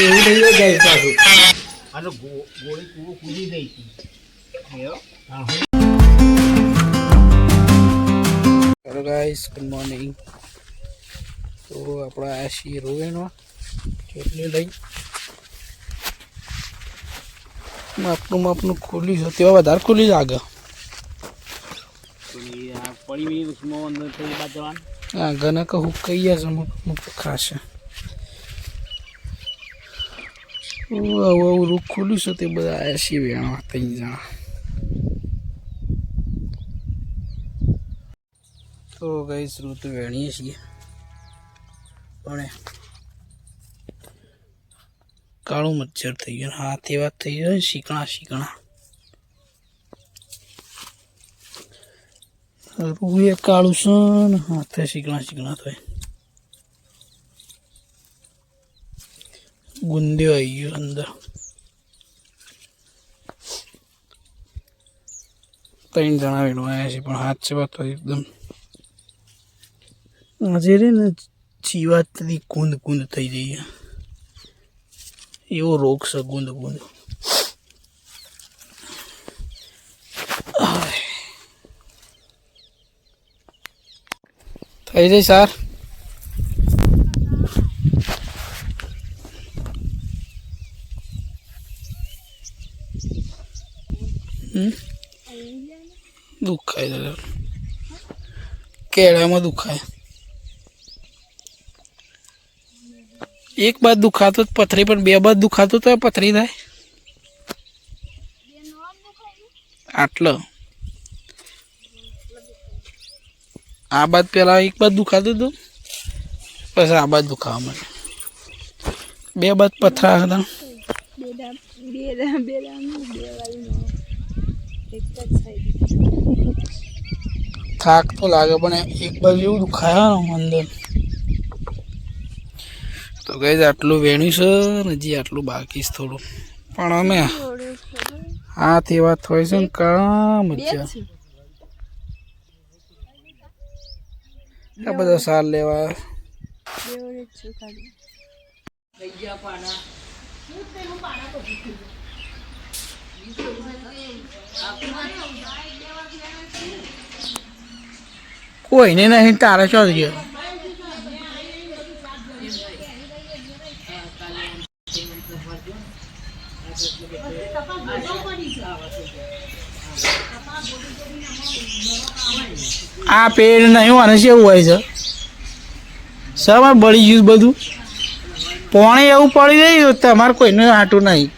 એવું થઈ જાય પાછું અને ગોળી કૂવો કૂદી દઈ હતી એવું? હા હેલો ગાઈસ ગુડ મોર્નિંગ તો આપણા આ છીએ રોવેનો ચોટલી લઈ. માપનું માપનું ખુલ્લી છે. તેવા વધારે ખુલ્લી લાગે આગળ. પડી અંદર થઈ બાદ જવાનું. હા ઘણા કહું કહીએ છે ખાશે. આવું રૂખ ખુલ્યું છે તે બધા આવ્યા છીએ વેણવા ત્રણ જણા. તો ગઈ ઋતુ વેણીએ છીએ. પણ કાળું મચ્છર થઈ ગયું. હા, તે વાત થઈ ગયો શીકણા શીકણા. રૂ એ કાળું છે હાથે શીકણા શીકણા થાય. ગુંદ્યો આવી ગયો અંદર ત્રણ જણા આવ્યા છે પણ હાથ છે વાત એકદમ આજે રે ને જીવાતની કુંદ કુંદ થઈ જઈએ એવો રોગ છે ગુંદ ગુંદ થઈ જાય સાર દુખાય જરા કેળામાં દુખાય. એક બાદ દુખાતો પથરી, પણ બે બાદ દુખાતો તો પથરી થાય આટલો. આ બાદ પેલા એક બાદ દુખાતું હતું પછી આ બાદ દુખાવા માટે બે બાદ પથરા હતા. થાક તો લાગે, પણ એક બાજુ એવું દુખાયા અંદર. તો ગઈ આટલું વેણ્યું છે હજી આટલું બાકી છે થોડું. પણ અમે હા તે વાત હોય છે ને કામ મજા બધા સાર લેવા. છું ખાલી કોઈને નહીં તારે ચો ગયો આ પેડ નહીં અને કેવું હોય છે. સવાર બળી ગયું બધું? પોણે એવું પડી ગયું તમારે કોઈનું હાટું નહીં.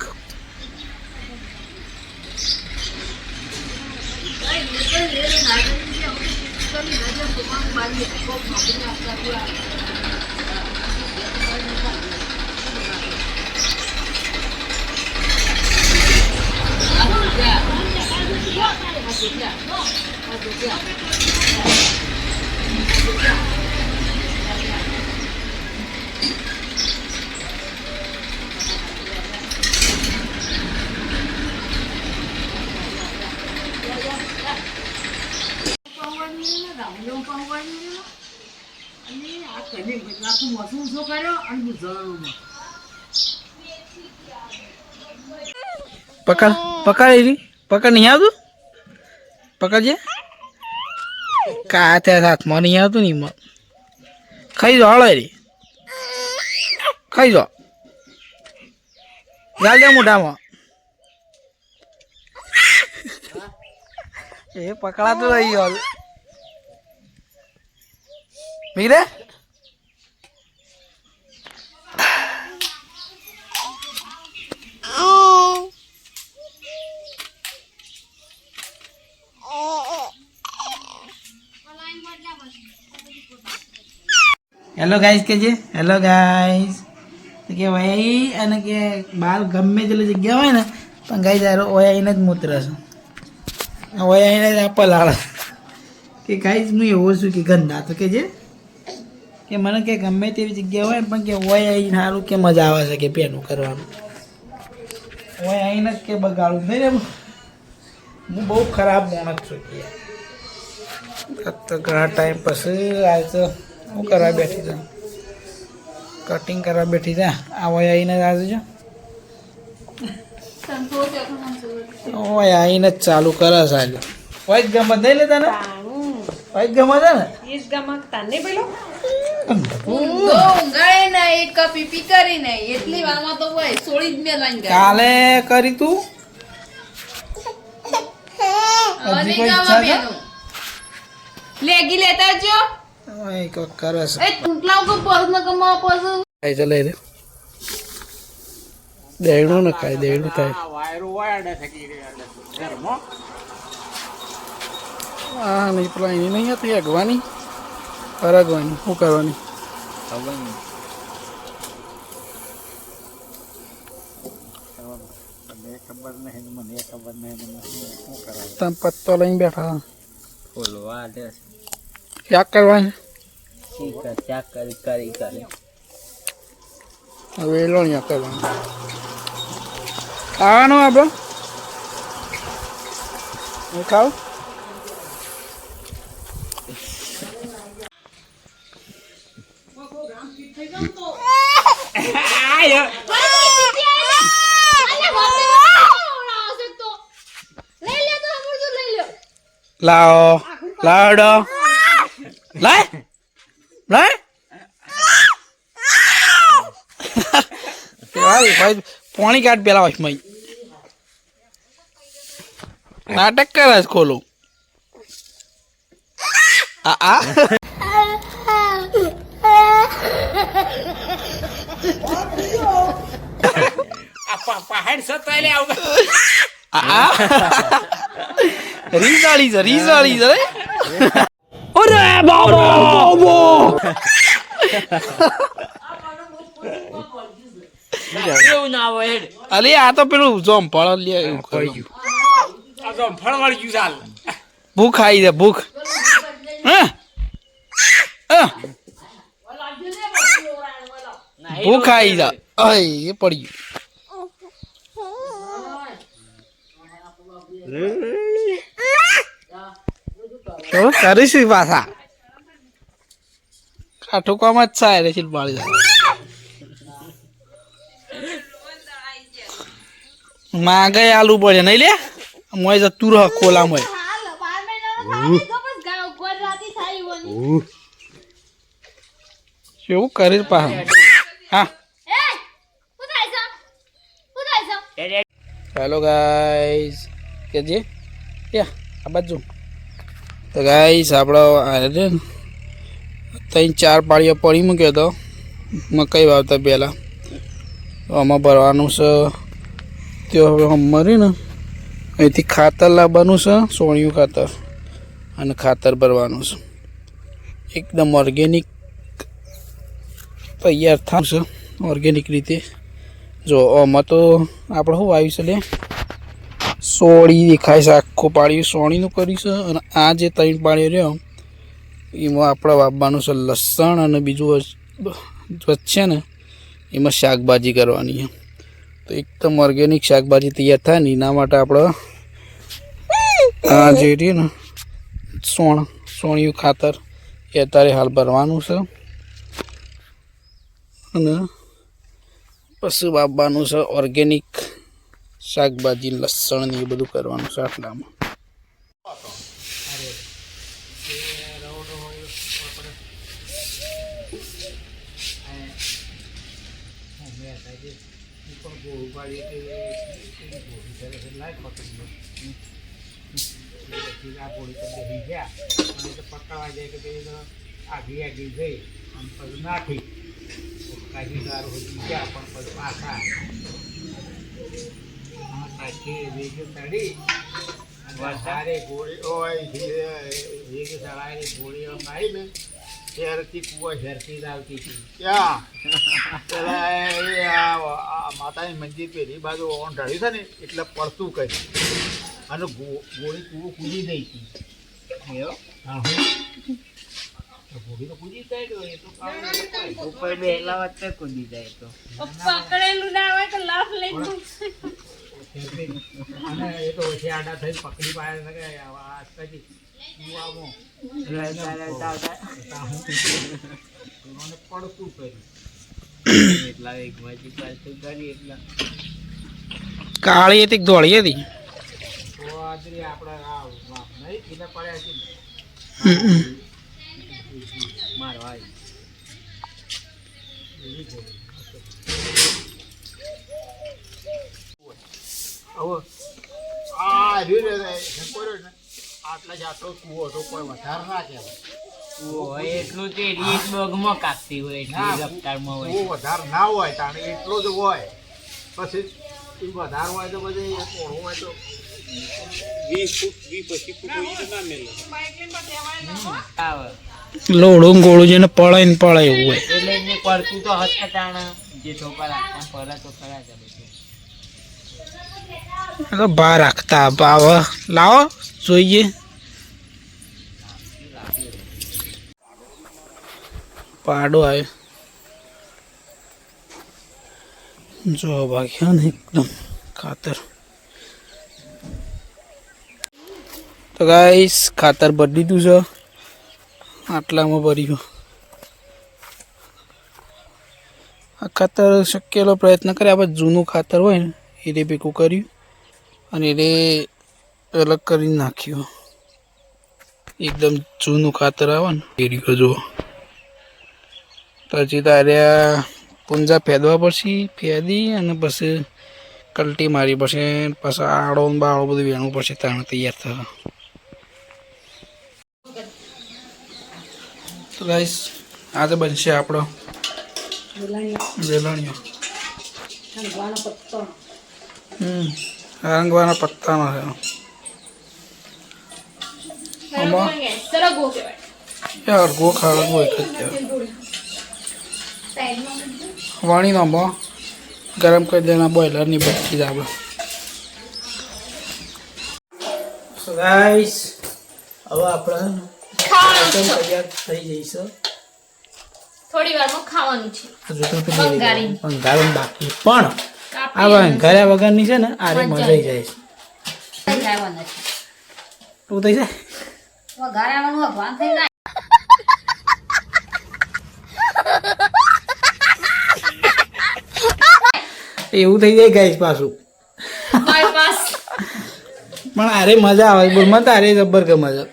પકડ પકડ એરી પકડ નહીં આવતું? પકડજે. કા ત્યાં હાથમાં નહીં આવતું ને એમાં. ખાઈ જો, હળો રે ખાઈ જો. ગાલ દે મોઢામાં. એ પકડાતું રહી ગયો મીરે? હેલો ગાઈસ કે છે હેલો ગાઈસ કે ભાઈ અને કે બહાર ગમે તેટલી જગ્યા હોય ને, પણ ગાઈ તારો ઓયાઈને જ મૂત્ર છે. ઓય આવીને જ આપવા પલાળ કે ગાઈસ હું એવો છું કે ગંદા. તો કે જે કે મને કે ગમે તેવી જગ્યા હોય પણ કે ઓય આવીને સારું કે મજા આવે છે કે પેનું કરવાનું. ઓય આવીને જ કે બગાડું. નહીં રે, હું બહુ ખરાબ માણસ છું કે આ તો ઘણા ટાઈમ પછી, આ તો હું કરવા બેઠી જા કટિંગ કરવા બેઠી જા આ વય આવીને જ આજે ઓય આવીને જ ચાલુ કરે છે આજે. વય જ ગમત નહીં લેતા ને? વય ગમત. ને ને ઈસ ગમકતા નહીં પેલો કરી તો જ કાલે કરી લેગી લેતા જો ને ખાય આ વાયરો વાયડે થકી રહ્યા ઘરમાં હા. નહીં પેલા એની નહીં હતી અગવાની? અરગવાની શું કરવાની? ખબર નહીં મને ખબર નહીં શું કરાવે તમે પત્તો લઈને બેઠા ફૂલવા દે ક્યાં કરવાની? ચીકર ચાક કરી કરી. કરી હવે લોણિયા કરવાનું. ખાવાનું આપણો હું ખાવ લાવો. લાવડો. લાય. ભાઈ પોણી કાઢ પેલા હોય મય. નાટક કરે છે ખોલું. આ આ? પહાડ સતાઈ આવું આ? આ છે રીઝાળી છે રે અરે બાબા! એવું ના અલે આ તો પેલું જોમ પડ લે એવું આ ફળ ગયું ચાલ ભૂખ આવી છે ભૂખ. હા? હા? ભૂખ આવી જા અય એ પડી ગયું. તો કરીશું પાછા? કાઠું કામ જ થાય રે શિલ્પાળી માગે આલુ પડે નહીં લે? મોય જતું રહ કોલા મોય કેવું કરી પા હા. હેલો ગાઈઝ કે જે? આ બાજુ. તો ગાઈસ આપણો ત્રણ ચાર પાળીઓ પડી મૂક્યો હતો મકાઈ વાવતા પહેલાં. તો આમાં ભરવાનું છે, તે હવે મરી ને, અહીંથી ખાતર લાવવાનું છે, સોણિયું ખાતર, અને ખાતર ભરવાનું છે. એકદમ ઓર્ગેનિક તૈયાર થશે ઓર્ગેનિક રીતે. જો, આમાં તો આપણે શું આવ્યું છે લે સોળી દેખાય છે, આખું પાડ્યું સોળીનું કરીશ અને આ જે ત્રણ પાડ્યો રહ્યો, એમાં આપણે વાપવાનું છે લસણ અને બીજું વચ- વચ્ચે ને, એમાં શાકભાજી કરવાની છે. તો એકદમ ઓર્ગેનિક શાકભાજી તૈયાર થાય ને, એના માટે આપણે આ જે રહ્યું ને, સોણ, સોણિયું ખાતર એ અત્યારે હાલ ભરવાનું છે. અને પશુ બાપવાનું છે ઓર્ગેનિક શાકભાજી, લસણ ને એ બધું કરવાનું છે આટલામાં અને આગી આગી જઈ આમ પછી નાખી. કાઢી ગાર ગયા પણ પછી પાછા. હા વેગ ચડી વધારે ગોળી હોય વેગ ચડાયેલી ગોળીઓ મારી ને કુવા ઝરતી જ આવતી હતી. ક્યાં? પેલા એ આ માતાની મંદિર પેલી બાજુ ઓન ઢળી છે ને એટલે પડતું કરી અને ગોળી કૂવો કૂદી દઈ હતી? હા હું. ઉપર બેલા વચ્ચે કૂદી જાય તો. પકડેલું ના હોય તો લાફ લઈને અને એ તો પછી આડા થઈ પકડી પાડે ને કે આ કદી હું પડતું કર્યું એટલા વેગમાંથી પાછું કરી એટલા. કાળી હતી ધોળી હતી? તો આજરી આપણે આ નહીં એને પડ્યા છે. મારવા આવી. હવે આ રહ્યું ને આટલા જ આટલો કૂવો તો કોઈ વધારે ના કહેવાય. હોય એટલું તે રીત બગમાં કાપતી હોય એટલી રફતારમાં હોય. કૂવો વધારે ના હોય તાણે એટલો જ હોય. પછી એ વધારે હોય તો પછી એ હોય તો આવે. લોડું ગોળું જેને પડાય ને પડાય એવું હોય. એટલે પડતું તો હત તાણ. જે છોકરા પડે તો ખરા તો બહાર રાખતા ભાવ લાવો, જોઈએ. પાડો આવ્યો. જો ભાગ્યા ને એકદમ ખાતર. તો ગાઈસ ખાતર ભરી દીધું છે. આટલામાં ભર્યું. આ ખાતર શક્યલો પ્રયત્ન કરે, આપણે જૂનું ખાતર હોય ને, એ રીતે ભેગું કર્યું. અને એને અલગ કરી નાખ્યું. એકદમ જૂનું ખાતર આવે ને રહ્યું જુઓ. પછી તારે પૂંજા ફેદવા પડશે ફેદી અને પછી કલટી મારી પડશે પછી આડો ને બાળો બધું વેણવું પડશે તાણે તૈયાર થવા. તો ગાઈસ આજે બનશે આપણો વેલણીઓ. હમ. રંગવાના પત્તાનો છે. એ અડગો ખાડગો એક જ વાણીનો આમાં ગરમ કરી દેના બોઇલરની બચી જ આપણે ગાઈસ હવે આપણે તૈયાર થઈ જઈશું. થોડી વારમાં ખાવાનું છે. હજુ તો વંગારી. બાકી. પણ આ વંગાર્યા વગરની છે ને આરે મજા આવી જાય છે. તું થઈ જાય? ભગવાન થઈ જાય. એવું થઈ જાય ગાઈસ પાછું. પણ આરે મજા આવે બોલ મને તારે જબ્બર કે નહીં.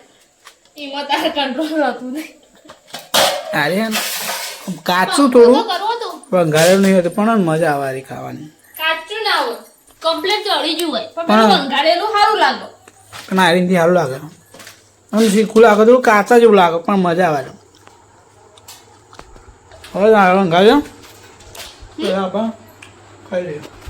અરે કાચું થોડું પણ ઘરે નહીં હોતું પણ મજા આવે ખાવાની. કમ્પ્લીટ ચડી હોય. પણ પેલું વંગારેલું સારું લાગે. આરીથી સારું લાગે. આમ શીખું લાગે થોડું કાચા જેવું લાગે પણ મજા આવે. હવે આપણે ખાઈ લઈએ.